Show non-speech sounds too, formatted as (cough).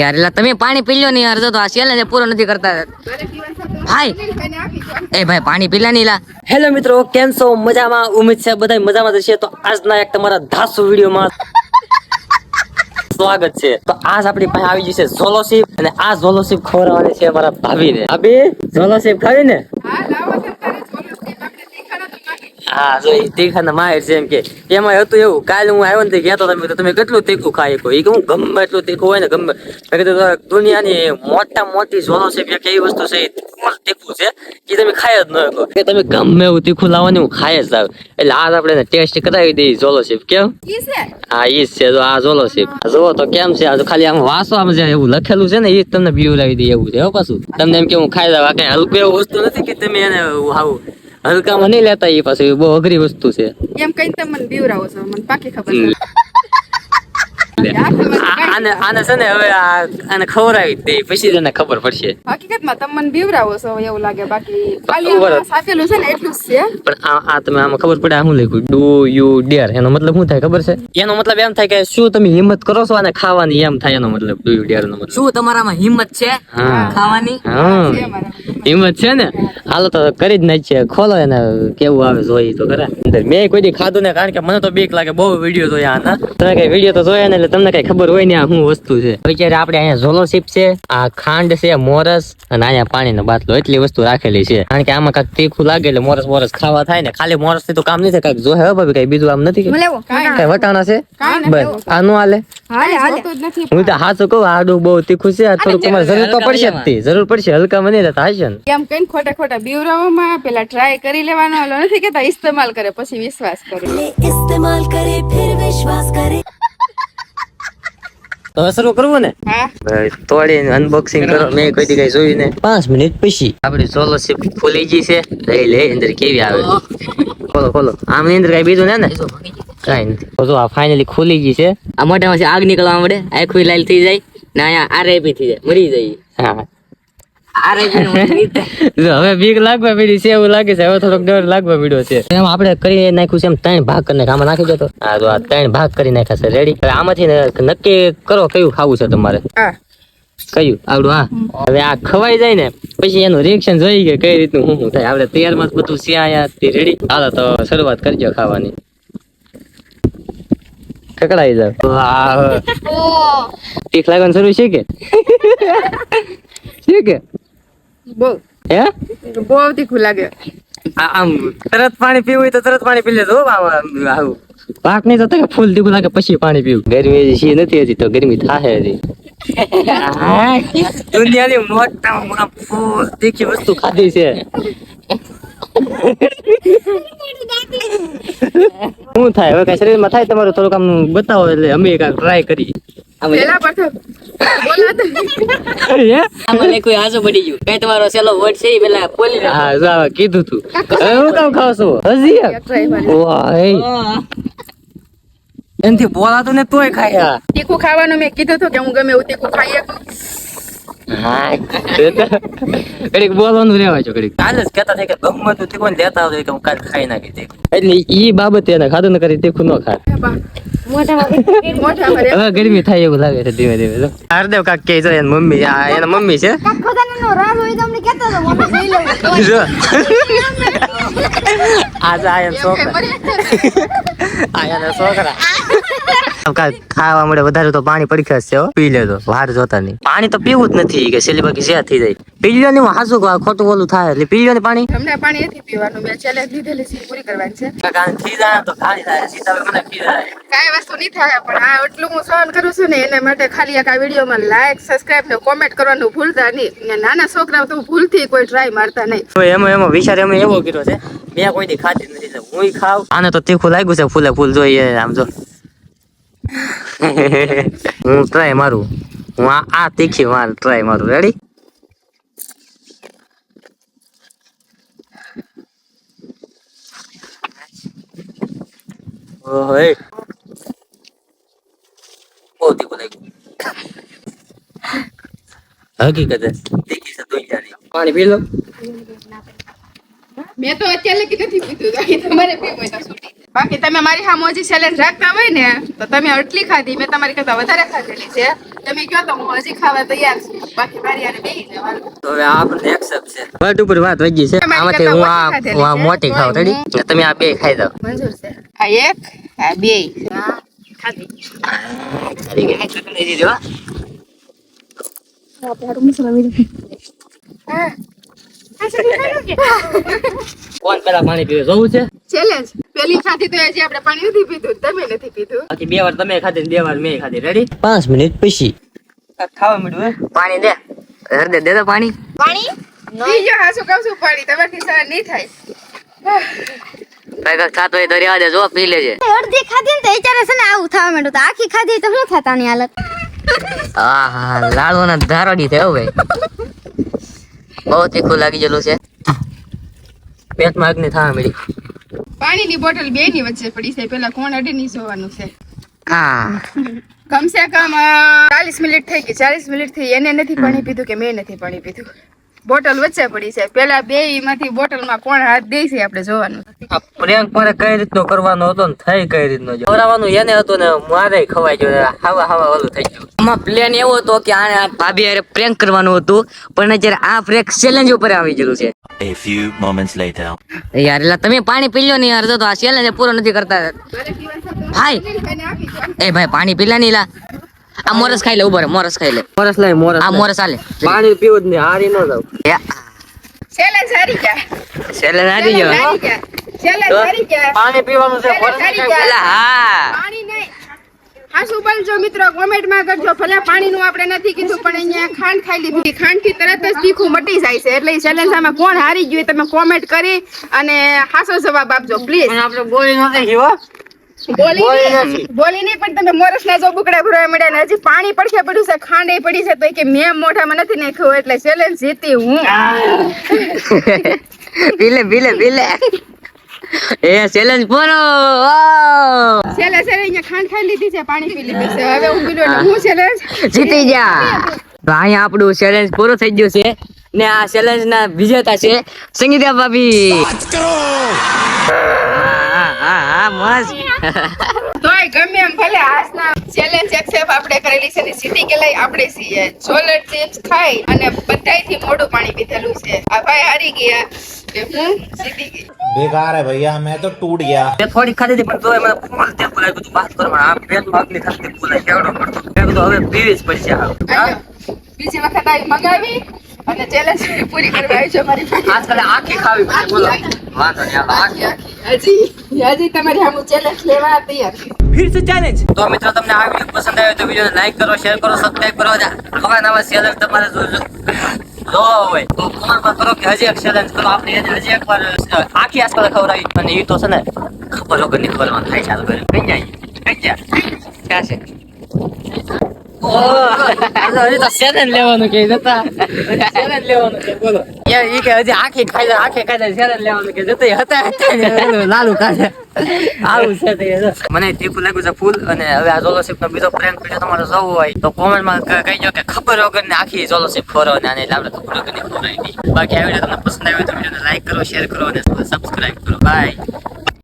યાર તમે પાણી પી લો યાર તો આ ચેલેન્જ પૂરો નથી કરતા. હાય. એ ભાઈ પાણી પી લે લા હેલો મિત્રો કેમ છો? મજામાં? ઉમેદ છે બધા મજામાં જ છે તો આજના એક તમારા ધાસુ વિડીયોમાં સ્વાગત છે. તો આજ આપણી પાસે આવી જશે ઝોલોશીપ અને આ ઝોલોશીપ ખવડાવવાની છે અમારા ભાભીને. ભાભી? ઝોલોશીપ ખાવી ને હા જો એ તીખાના માહિર છે એમ કે. એમાં હતું એવું કાલે હું આવ્યો ને તે કહેતો તમે તમે કેટલું તીખું ખાઈ એ કે હું ગમે એટલું તીખું હોય ને ગમે. મેં કીધું દુનિયાની મોટા મોટી સોનો છે કે એવી વસ્તુ છે તીખું છે એ તમે ખાય જ ન શકો. કે તમે ગમે એવું તીખું લાવવાની હું ખાય જ લાવ. એટલે આજ આપણે ટેસ્ટ કરાવી દઈએ ઝોલોશીપ કેમ? હા ઈ છે જો આ ઝોલોશીપ જુઓ તો કેમ છે આ ખાલી આમ વાસો આમ જે એવું લખેલું છે ને એ તમને લાવી દઈએ એવું છે પાછું. તમને એમ કે હું ખાઈ લાવ કઈ હલકું એવું વસ્તુ નથી કે તમે એને આવું હલકામાં નહીં લેતા એ પાછું બહુ અઘરી વસ્તુ છે. એમ કઈ તમે મને બીવરાવો છો મને પાકી ખબર છે. આ આને આને છે. ને હવે આને ખવડાવી દે પછી જ ખબર પડશે. હકીકતમાં તમે મને બીવરાવો છો એવું લાગે બાકી ખાલી આમાં છે ને એટલું જ છે. પણ આ આ તમે આમાં ખબર પડે શું લખ્યું? ડુ યુ ડેર એનો મતલબ શું થાય ખબર છે? એનો મતલબ એમ થાય કે શું તમે હિંમત કરો છો અને ખાવાની એમ થાય એનો મતલબ ડુ યુ ડેર નો મતલબ. શું તમારામાં હિંમત છે? હા. ખાવાની? હા. હિંમત છે ને? હાલો તો કરી જ નાખીએ. ખોલો એને કેવું આવે જોઈ તો ખરા. મેં કોઈ દી ખાધું ને કારણ કે મને તો બીક લાગે બહુ વીડિયો જોયા આના. તમે કઈ વીડિયો તો જોયા ને એટલે તમને કઈ ખબર હોય ને આ શું વસ્તુ છે. અત્યારે આપણે અહીંયા ઝોલોશીપ છે આ ખાંડ છે મોરસ અને અહીંયા પાણીનો બાટલો એટલી વસ્તુ રાખેલી છે. કારણ કે આમાં કાંઈક તીખું લાગે એટલે મોરસ મોરસ ખાવા થાય ને ખાલી મોરસથી તો કામ નહીં થાય. કાંઈક જોહે હો ભાભી કઈ બીજું આમ નથી કે? લેવો? કાંઈ વટાણા છે? બસ. આ નો હાલે? હું તો હાચું કહું આડું બહુ તીખું છે આ થોડુંક તમારે જરૂર તો પડશે જ જરૂર પડશે હલકા મને લેતા હશે ને. એમ કઈ ખોટા ખોટા બીવરાવામાં પેલા ટ્રાય કરી લેવાનો ઓલો નથી કેતા ઇસ્તેમાલ કરે પછી વિશ્વાસ કરે. ઇસ્તેમાલ કરે ફિર વિશ્વાસ કરે. જોયું ને પાંચ મિનિટ પછી. આપણી સોલો શિપ ખુલી ગઈ છે. લઈ લે કેવી આવે? ખોલો અંદર કઈ બીજું ને કઈ આ ફાઇનલી ખુલી ગઈ છે. આ મોટામાંથી આગ નીકળવા મળે. આખી લાલ થઈ જાય ના અહીંયા આરએપી થઈ જાય. મરી જાય. હા. (laughs) હવે બીક લાગવા પડી છે એવું લાગે છે. હવે થોડોક ડર લાગવા પડ્યો છે. એમ આપણે કરી નાખ્યું છે એમ ત્રણ ભાગ કરીને. આમાં નાખી દેતો હા તો આ ત્રણ ભાગ કરી નાખ્યા છે. રેડી હવે આમાંથી નક્કી કરો કયું ખાવું છે તમારે. કયું? આવડું હા. હવે આ ખવાઈ જાય ને પછી એનું રિએક્શન જોઈ કે કઈ રીતનું શું શું થાય. આપણે તૈયારમાં માં બધું સિયા તે રેડી હાલો તો શરૂઆત કરજો ખાવાની. કકડાઈ જાવ વાહ. (laughs) તીખ લાગવાનું શરૂ છે કે? (laughs) છે કે? બહુ. હે? બહુ તીખું લાગે. આમ તરત પાણી પીવું તો તરત પાણી પી આમ આવું. પાક નહીં થતા કે ફૂલ દીવું લાગે પછી પાણી પીવું. ગરમી હજી શી નથી હજી તો ગરમી થાય હજી. (laughs) દુનિયાની મોટા ફૂલ તીખી વસ્તુ ખાધી છે. શું થાય? હવે કઈ શરીરમાં થાય તમારું થોડુંક આમ બતાવો એટલે અમે કાંઈક ટ્રાય કરી. પેલા પર તો. બોલાતા હે? આમાં કોઈ હાજુ પડી ગયું. કઈ તમારો સેલો વોટ છે પેલા બોલી હા જો કીધું તું. હું કામ ખાવ છું? હજી એક? try મારી. વાહ એ. બોલાતું ને તોય ખાય તીખું ખાવાનું મેં કીધું હતું કે હું ગમે એવું તીખું ખાઈ હા ઘડીક બોલવાનું રહેવાય છે ઘડીક. કાલે જ કહેતા થાય કે ગમે તું તીખું આવજો કે હું કાલે ખાઈ નાખી તીખું. એટલે ઈ બાબતે એને ખાધું ને કરી તીખું ન ખાય. હવે ગરમી થાય એવું લાગે છે ધીમે ધીમે જો. હરદેવ કાક કે છે એની મમ્મી આ એના મમ્મી છે. જો. (laughs) આજે આ એના છોકરા. આયા (laughs) છોકરા. ખાવા મળે વધારે તો પાણી પડી છે પી લેતો વાર જોતા નહીં. પાણી તો પીવું જ નથી કે છેલ્લી બાકી જ્યાં થઈ જાય. પી લ્યો ને હાસુ ખોટું બોલું થાય એટલે પી લ્યો ને પાણી. તમને પાણી નથી પીવાનું મેં છેલ્લે લીધેલી છે પૂરી કરવાની છે. કારણથી જાય તો ખાલી થાય સીધા મને પી જાય. કાંઈ વસ્તુ નહીં થાય પણ આ એટલું હું સહન કરું છું ને એના માટે ખાલી એક આ વિડીયોમાં લાઈક સબસ્ક્રાઇબ ને કોમેન્ટ કરવાનું ભૂલતા નહીં. ને નાના છોકરાઓ તો ભૂલથી કોઈ ટ્રાય મારતા નહીં. તો એમાં એમાં વિચાર એમાં એવો કર્યો છે મેં કોઈ દી ખાતી નથી હું ખાવ. આને તો તીખું લાગ્યું છે ફૂલે ફૂલ જોઈએ આમ જો. હું ટ્રાય મારું. હું આ આ તીખી માર ટ્રાય મારું. રેડી ઓહો બહુ તીખું લાગ્યું. હકીકત તીખી છે દુનિયાની પાણી પી લો. મેં તો અત્યારે લગી નથી પીધું. તો અહીં તમારે પીવું તો. બાકી તમે મારી સામે હજી ચેલેન્જ રાખતા હોય ને તો તમે આટલી ખાધી મેં તમારી કરતા વધારે ખાધેલી છે. તમે કહો તો હું હજી ખાવા તૈયાર છું. બાકી મારી આને બેહી જવાનું. તો હવે આપણને accept છે. વર્ડ ઉપર વાત ગઈ છે. આમાંથી હું આ હું આ મોટી ખાવ તડી તમે આ બે ખાઈ દો મંજૂર છે. આ એક આ બે. આ ખાધી. કે? કોણ પેલા પાણી પીવે? જોવું છે? ચેલેન્જ પેલી ખાધી તો હજી આપણે પાણી નથી પીધું તમે નથી પીધું. બાકી બે વાર તમે ખાધી ને બે વાર મેં ખાધી. રેડી પાંચ મિનિટ પછી. ખાવા મળ્યું હે? પાણી દે. હરદે દે તો પાણી. પી ગયો હાસુ કહું છું પાણી તમારથી સહન નહીં થાય. ભાઈ કાંઈક હોય તો રહેવા દે જો પી લેજે. અડધી ખાધી ને તો વિચારે છે ને આવું થવા માંડ્યું તો આખી ખાધી તો શું થતાની હાલત? આહા ને ધારોડી થયો ભાઈ. બહુ તીખું લાગી ગયેલું છે. પેટમાં અગ્નિ થવા મળી પાણીની બોટલ બે ની વચ્ચે પડી છે. પેલા કોણ અડે નહીં જોવાનું છે. કમસે કમ ચાલીસ મિનિટ થઈ ગઈ. ચાલીસ મિનિટ થઈ એને નથી પાણી પીધું કે મેં નથી પાણી પીધું? બોટલ વચ્ચે પડી છે. પેલા બે માંથી બોટલમાં કોણ હાથ દે છે આપણે જોવાનું. આ પ્રેન્ક મારે કઈ રીતનો કરવાનો હતો ને થઈ કઈ રીતનો જો ખવડાવવાનું એને હતું ને મારે ખવાઈ ગયો. હવા હવા ઓલું થઈ ગયું. આમાં પ્લેન એવો હતો કે આને ભાભી હારે પ્રેંક કરવાનું હતું પણ અત્યારે આ પ્રેંક ચેલેન્જ ઉપર આવી ગયેલું છે. A few moments later. યાર એટલે તમે પાણી પી લો ને યાર તો આ ચેલેન્જ પૂરો નથી કરતા. હાય એ ભાઈ પાણી પીલા નહીં લા આ મોરસ ખાઈ લે ઊભો રે મોરસ ખાઈ લે. મોરસ લઈ મોરસ આ મોરસ આલે પાણી પીવું જ નહીં હારી નો જાવ ચેલેન્જ હારી જા ગયો. હારી ગયા. ચેલેન્જ હારી ગયા. પાણી પીવાનું છે મોરસ ખાઈ હા. પાણી નહીં. હાસુ બનજો મિત્રો કોમેન્ટમાં કરજો. ભલે પાણીનું આપણે નથી કીધું પણ અહીંયા ખાંડ ખાઈ લીધી. ખાંડથી તરત જ તીખું મટી જાય છે. એટલે ચેલેન્જ આમાં કોણ હારી ગયું તમે કોમેન્ટ કરી અને હાસો જવાબ આપજો પ્લીઝ. આપણે બોલી નથી ગયો બોલી બોલી નહીં. નથી. બોલી નહીં પણ તમે મોરસ ના જો બુકડા ભરવા મળ્યા ને હજી પાણી પડશે પડ્યું છે ખાંડ એ પડી છે તો કે મેં મોઢામાં નથી નાખ્યું એટલે ચેલેન્જ જીતી હું. (laughs) પીલે પીલે પીલે એ ચેલેન્જ પૂરો. છેલ્લે છેલ્લે અહીંયા ખાંડ ખાઈ લીધી છે પાણી પી લીધું છે. હવે હું પીલું હું ચેલેન્જ જીતી જા. ભાઈ આપણું ચેલેન્જ પૂરો થઈ ગયું છે ને આ ચેલેન્જ ના વિજેતા છે સંગીતા ભાભી. મસ્ત. તોય ગમે એમ ભલે આજના ચેલેન્જ એક્સેપ્ટ આપણે કરેલી છે ને સીટી કેલાઈ આપણે છીએ. છોલર ચિપ્સ ખાઈ અને બધાયથી મોઢું પાણી પીધેલું છે. આ ભાઈ હારી ગયા. કે હું સીટી ગઈ. બેકાર હે ભૈયા મેં તો ટૂટ ગયા. મેં થોડી ખાધી હતી પણ તોય મને ફોન તે બોલાય કીધું વાત કરો આ બેન બાપની ખાતે બોલાય કેવડો પડતો મેં કીધું હવે પીવી જ પડશે બીજી વખત આવી મગાવી? અને ચેલેન્જ પૂરી કરવા આવી છે મારી આજકાલ આખી ખાવી પડે બોલો. વાંધો નહીં આખી. આખી, આખી. હજી હજી તમારી સામે ચેલેન્જ લેવા તૈયાર છું. તો મિત્રો તમને આ વીડિયો પસંદ આવ્યો તો વિડીયોને લાઈક કરો શેર કરો સબસ્ક્રાઇબ કરો. નવા નવા ચેલેન્જ તમારે જો જો- જોવા હોય તો કરો કે હજી એક ચેલેન્જ કરો. આપણે એને હજી એક વાર અ, આખી આજકાલ ખવડાવી. અને એ તો છે ને ખબર વગરની ખબરવાનું થાય ચાલુ કરે કઈ જાય? કઈ જાય? ક્યાં છે? લેવાનું કે જતા લેવાનું કે બોલો યાર કે હજી આખી ખાઈ આખી ખાઈ જાય લેવાનું કે જતા હતા હતા ને ઓલું લાલુ કાઢે આવું છે તે મને તીખું લાગ્યું છે ફૂલ અને હવે આ જોલોશિપ નો બીજો પ્રેન્ક વીડિયો તમારે જોવો હોય તો ભોગમ કહી દો કે ખબર વગર ને આખી જોલોશિપ ફરો ને આને આપણે ખબર વગરની ખવડાવી બાકી આ વીડિયો તમને પસંદ આવ્યો તો લાઈક કરો શેર કરો અને સબસ્ક્રાઇબ કરો બાય